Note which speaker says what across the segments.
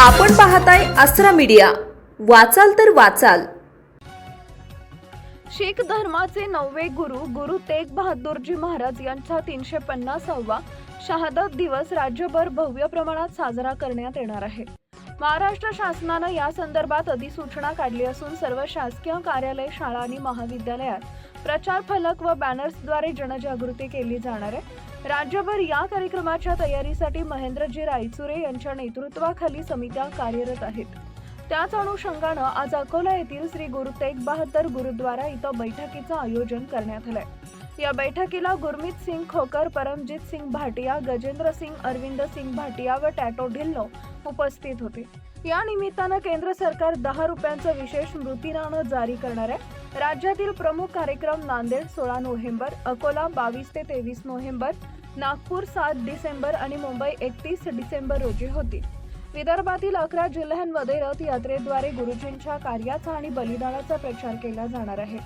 Speaker 1: आपण पाहताय आसरा मीडिया. वाचाल तर वाचाल.
Speaker 2: शीख धर्माचे नववे गुरु गुरु तेग बहादूरजी महाराज यांचा तीनशे पन्नासावा शहादत दिवस राज्यभर भव्य प्रमाणात साजरा करण्यात येणार आहे. महाराष्ट्र शासनानं या संदर्भात अधिसूचना काढली असून सर्व शासकीय कार्यालय शाळा आणि महाविद्यालयात प्रचार फलक व बॅनर्सद्वारे जनजागृती केली जाणार आहे. राज्यभर या कार्यक्रमाच्या तयारीसाठी महेंद्रजी रायचुरे यांच्या नेतृत्वाखाली समित्या कार्यरत आहेत. त्याच अनुषंगानं आज अकोला येथील श्री गुरु तेग बहादर गुरुद्वारा इथं बैठकीचं आयोजन करण्यात आलंय. या बैठकीला गुरमीत सिंग खोकर परमजित सिंग भाटिया गजेंद्र सिंग अरविंद सिंग भाटिया व टॅटो ढिल्लो उपस्थित होते. या निमित्तानं केंद्र सरकार दहा रुपयांचं विशेष स्मृतिनाणं जारी करणार आहे. राज्यातील प्रमुख कार्यक्रम नांदेड सोळा नोव्हेंबर अकोला बावीस ते तेवीस नोव्हेंबर नागपूर सात डिसेंबर आणि मुंबई एकतीस डिसेंबर रोजी होतील. विदर्भातील अकरा जिल्ह्यांमध्ये रथ यात्रेद्वारे गुरुजींच्या कार्याचा आणि बलिदानाचा प्रचार केला जाणार आहे.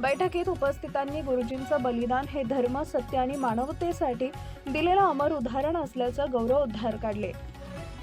Speaker 2: बैठकीत उपस्थितांनी गुरुजींचं बलिदान हे धर्म सत्य आणि मानवतेसाठी दिलेलं अमर उदाहरण असल्याचं गौरवोद्गार काढले.